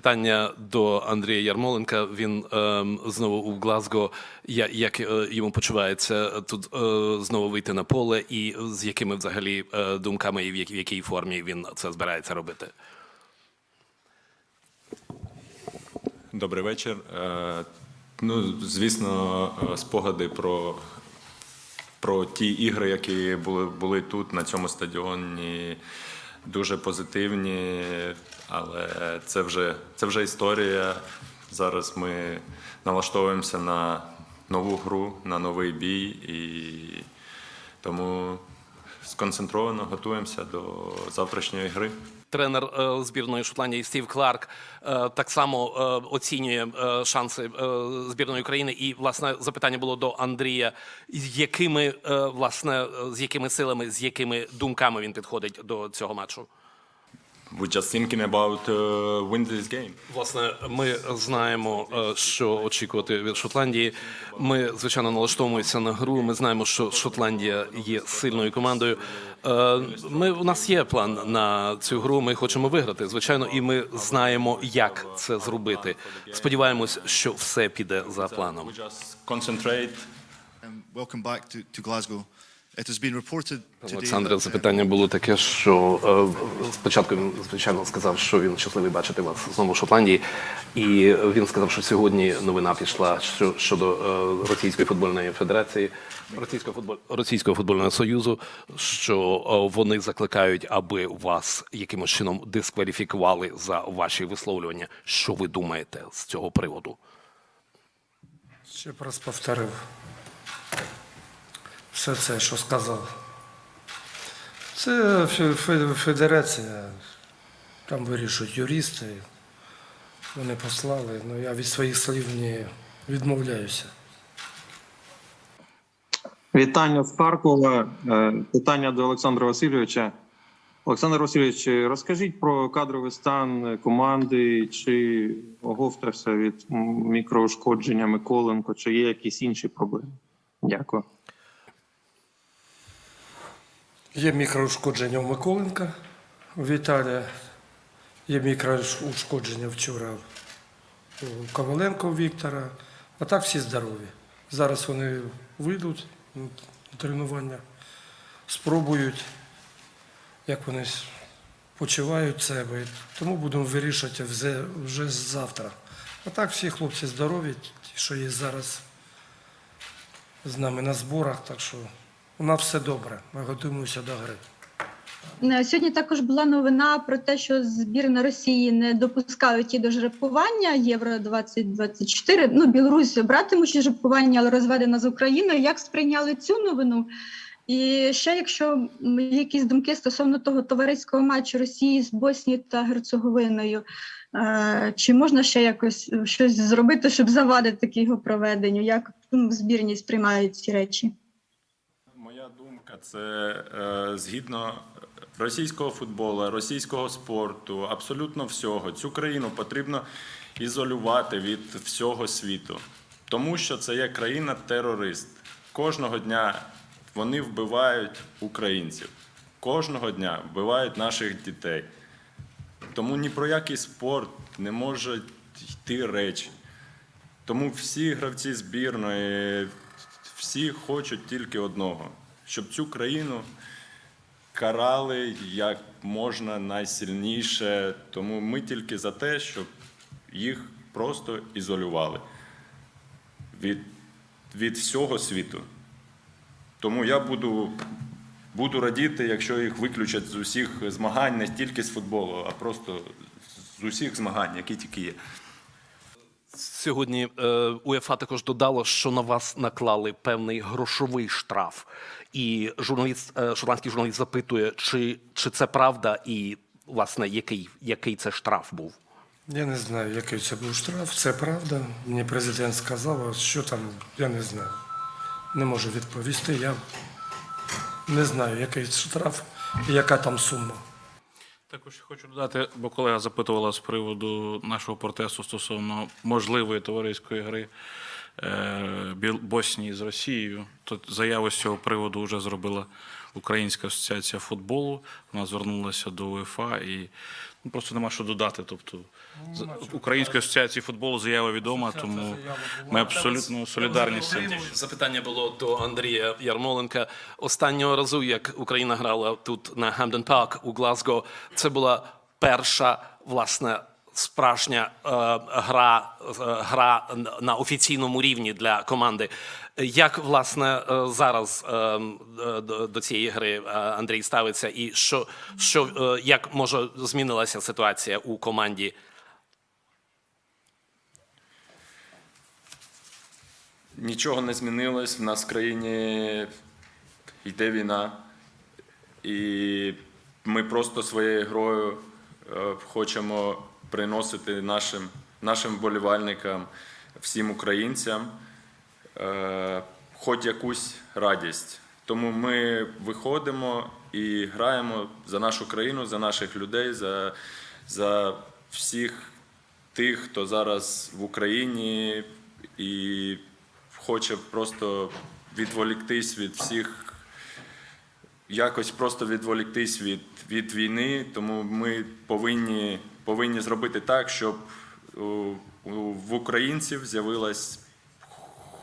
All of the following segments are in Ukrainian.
Питання до Андрія Ярмоленка. Він ем, знову у Глазго. Я, як е, йому почувається тут е, знову вийти на поле, і з якими взагалі е, думками і в, як, в якій формі він це збирається робити? Добрий вечір. Е, Ну, звісно, е, спогади про, про ті ігри, які були, були тут, на цьому стадіоні, дуже позитивні, але це вже, це вже історія. Зараз ми налаштовуємося на нову гру, на новий бій, і тому сконцентровано готуємося до завтрашньої гри. Тренер е, збірної Шотландії Стів Кларк е, так само е, оцінює шанси збірної України. І власне запитання було до Андрія: якими власне з якими силами, з якими думками він підходить до цього матчу? We're just thinking about uh, win this game. Власне, ми знаємо, е, що очікувати від Шотландії. Ми звичайно налаштовуємося на гру. Ми знаємо, що Шотландія є сильною командою. Е, Ми у нас є план на цю гру. Ми хочемо виграти, звичайно, і ми знаємо, як це зробити. Сподіваємось, що все піде за планом. Concentrate welcome back to, to Glasgow. Олександре, uh, запитання було таке, що е, спочатку він звичайно сказав, що він щасливий бачити вас знову в Шотландії, і він сказав, що сьогодні новина пішла щодо е, Російської футбольної федерації, Російського футболь Російського футбольного союзу, що е, вони закликають, аби вас якимось чином дискваліфікували за ваші висловлювання. Що ви думаєте з цього приводу? Ще раз повторив все це, що сказав. Це фе- фе- федерація, там вирішують юристи. Вони послали, але я від своїх слів не відмовляюся. Вітання з Харкова. Е, Питання до Олександра Васильовича. Олександр Васильович, розкажіть про кадровий стан команди, чи оговтався від мікроушкодження Миколенко, чи є якісь інші проблеми? Дякую. Є мікроушкодження у Миколенка, Віталія. Є мікроушкодження вчора у Коваленко Віктора. А так всі здорові. Зараз вони вийдуть на тренування, спробують, як вони почувають себе. Тому будемо вирішувати вже завтра. А так всі хлопці здорові, ті, що є зараз з нами на зборах, так що у нас все добре. Ми готуємося до гри. Е, Сьогодні також була новина про те, що збірна Росії не допускають і до жеребкування Євро 2024. Ну, Білорусь братимуть жеребкування, але розведена з Україною. Як сприйняли цю новину? І ще, якщо якісь думки стосовно того товариського матчу Росії з Боснією та Герцеговиною, е, чи можна ще якось щось зробити, щоб завадити його проведенню? Як ну, збірні сприймають ці речі? Моя це е, згідно російського футболу, російського спорту, абсолютно всього. Цю країну потрібно ізолювати від всього світу, тому що це є країна-терорист. Кожного дня вони вбивають українців, кожного дня вбивають наших дітей. Тому ні про який спорт не може йти речі. Тому всі гравці збірної, всі хочуть тільки одного, щоб цю країну карали як можна найсильніше. Тому ми тільки за те, щоб їх просто ізолювали від, від всього світу. Тому я буду, буду радіти, якщо їх виключать з усіх змагань, не тільки з футболу, а просто з усіх змагань, які тільки є. Сьогодні е, УЄФА також додало, що на вас наклали певний грошовий штраф. І журналіст, е, шотландський журналіст запитує, чи, чи це правда, і власне який, який це штраф був. Я не знаю, який це був штраф. Це правда. Мені президент сказав, що там, я не знаю. Не можу відповісти. Я не знаю, який штраф і яка там сума. Також хочу додати, бо колега запитувала з приводу нашого протесту стосовно можливої товариської гри е, Боснії з Росією. То заяву з цього приводу вже зробила Українська асоціація футболу. Вона звернулася до УЄФА і ну, просто нема що додати. Тобто з Української асоціації футболу заява відома, тому ми абсолютно солідарні з цим. Запитання було до Андрія Ярмоленка. Останнього разу, як Україна грала тут на Гемден Парк у Глазго, це була перша власне справжня е, гра, е, гра на офіційному рівні для команди. Як власне е, зараз е, е, до, цієї гри Андрій ставиться, і що, що як може змінилася ситуація у команді? Нічого не змінилось. В нас в країні йде війна. І ми просто своєю грою хочемо приносити нашим, нашим вболівальникам, всім українцям е, хоч якусь радість. Тому ми виходимо і граємо за нашу країну, за наших людей, за, за всіх тих, хто зараз в Україні і хоче просто відволіктись від всіх, якось просто відволіктись від, від війни. Тому ми повинні, повинні зробити так, щоб у, в українців з'явилась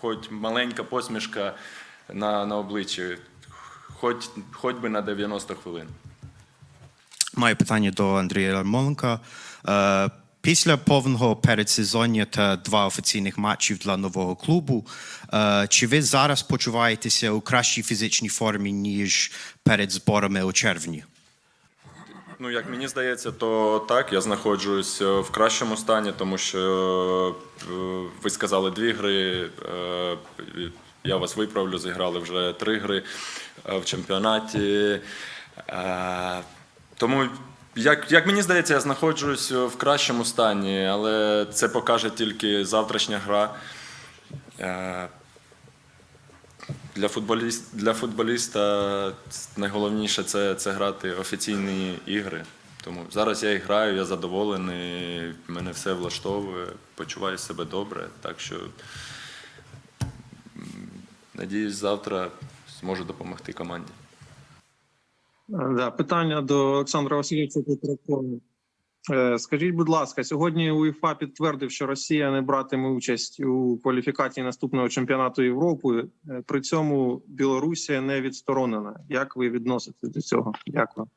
хоч маленька посмішка на, на обличчі, хоч, хоч би на 90 хвилин. Маю питання до Андрія Ярмоленка. Е, Після повного передсезоння та два офіційних матчів для нового клубу, е, чи ви зараз почуваєтеся у кращій фізичній формі, ніж перед зборами у червні? Ну, як мені здається, то так, я знаходжусь е, в кращому стані, тому що е, ви сказали дві гри. е, Я вас виправлю, зіграли вже три гри в чемпіонаті. Тому, як, як мені здається, я знаходжусь в кращому стані, але це покаже тільки завтрашня гра. Для, футболіст, для футболіста найголовніше це, це грати офіційні ігри. Тому зараз я і граю, я задоволений, мене все влаштовує, почуваю себе добре. Так що надіюсь, завтра зможу допомогти команді. Е, Да, питання до Олександра Васильовича Петракова. Е, Скажіть, будь ласка, сьогодні УЄФА підтвердив, що Росія не братиме участь у кваліфікації наступного чемпіонату Європи. Е, При цьому Білорусія не відсторонена. Як ви відноситесь до цього? Дякую.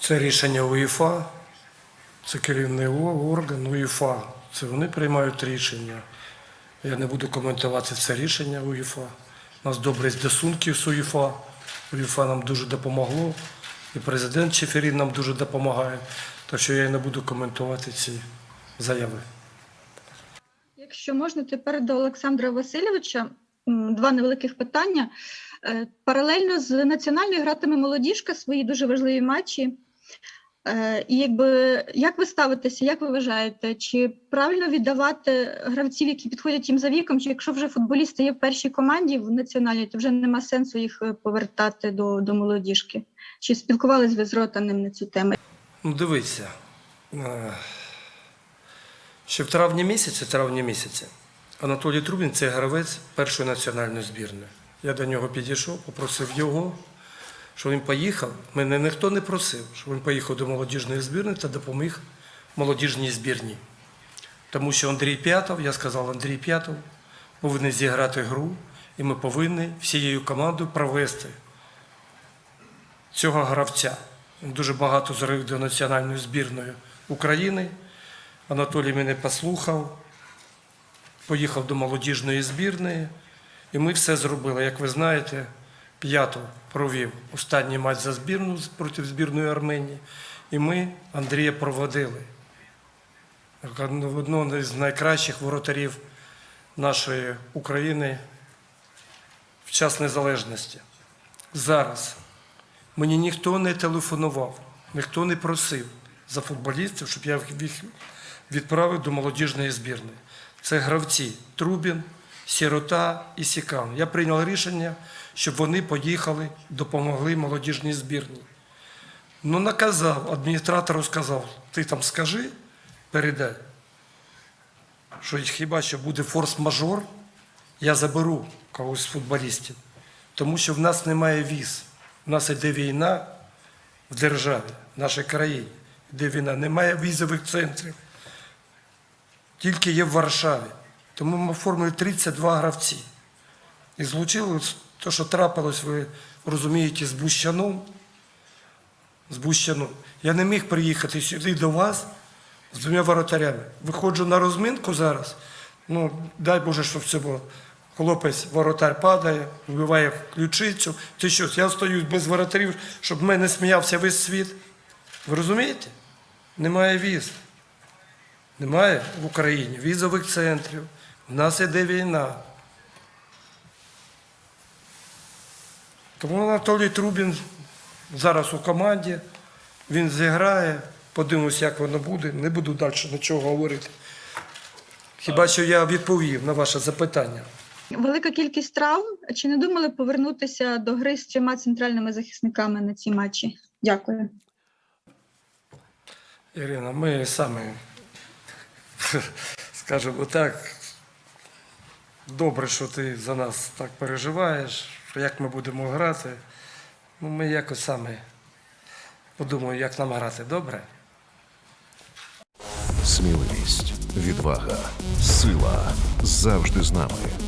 Це рішення УЄФА, це керівний орган УЄФА. Це вони приймають рішення. Я не буду коментувати це рішення УЄФА. У нас добрі стосунки з УЄФА. УЄФА нам дуже допомогло. І президент Чеферін нам дуже допомагає. Так що я не буду коментувати ці заяви. Якщо можна, тепер до Олександра Васильовича два невеликих питання. Е, Паралельно з національною гратиме молодіжка свої дуже важливі матчі. Е, І якби як ви ставитеся, як ви вважаєте, чи правильно віддавати гравців, які підходять їм за віком, чи якщо вже футболісти є в першій команді в національній, то вже нема сенсу їх е, повертати до, до молодіжки? Чи спілкувались ви з Ротаним на цю тему? Ну, дивіться. е, Ще в травні місяці, травні місяці, Анатолій Трубін це гравець першої національної збірної. Я до нього підійшов, попросив його, щоб він поїхав. Мене ніхто не просив, щоб він поїхав до молодіжної збірної та допоміг молодіжній збірній. Тому що Андрій П'ятов, я сказав, Андрій П'ятов повинен зіграти гру, і ми повинні всією командою провести цього гравця. Дуже багато зробив до національної збірної України. Анатолій мене послухав, поїхав до молодіжної збірної, і ми все зробили. Як ви знаєте, П'ятов провів останній матч за збірну проти збірної Арменії, і ми Андрія проводили. одного з найкращих воротарів нашої України в час незалежності. Зараз мені ніхто не телефонував, ніхто не просив за футболістів, щоб я їх відправив до молодіжної збірної. Це гравці Трубін, Сірота і Сікан. Я прийняв рішення, щоб вони поїхали, допомогли молодіжній збірній. Ну, наказав, адміністратору сказав, ти там скажи, передай, що хіба що буде форс-мажор, я заберу когось з футболістів. Тому що в нас немає віз. У нас іде війна в державі, в нашій країні. Іде війна, немає візових центрів. Тільки є в Варшаві. Тому ми оформили 32 гравці. І злучили те, що трапилось, ви розумієте, з Бущаном. З Бущаном. Я не міг приїхати сюди до вас з двома воротарями. Виходжу на розминку зараз. Ну, дай Боже, щоб це було. Хлопець, воротар падає, вбиває ключицю. Ти що, я стою без воротарів, щоб в мене сміявся весь світ. Ви розумієте? Немає віз. Немає в Україні візових центрів. У нас іде війна. Тому Анатолій Трубін зараз у команді, він зіграє, подивимось, як воно буде. Не буду далі нічого говорити. Хіба що я відповів на ваше запитання. Велика кількість травм. Чи не думали повернутися до гри з трьома центральними захисниками на цій матчі? Дякую. Ірина, ми самі, скажімо так, добре, що ти за нас так переживаєш, як ми будемо грати. Ну, ми якось самі подумаємо, як нам грати. Добре? Сміливість, відвага, сила завжди з нами.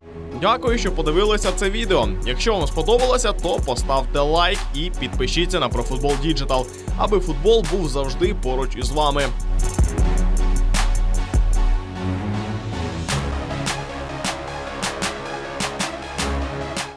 Дякую, що подивилися це відео. Якщо вам сподобалося, то поставте лайк і підпишіться на ProFootball Digital, аби футбол був завжди поруч із вами.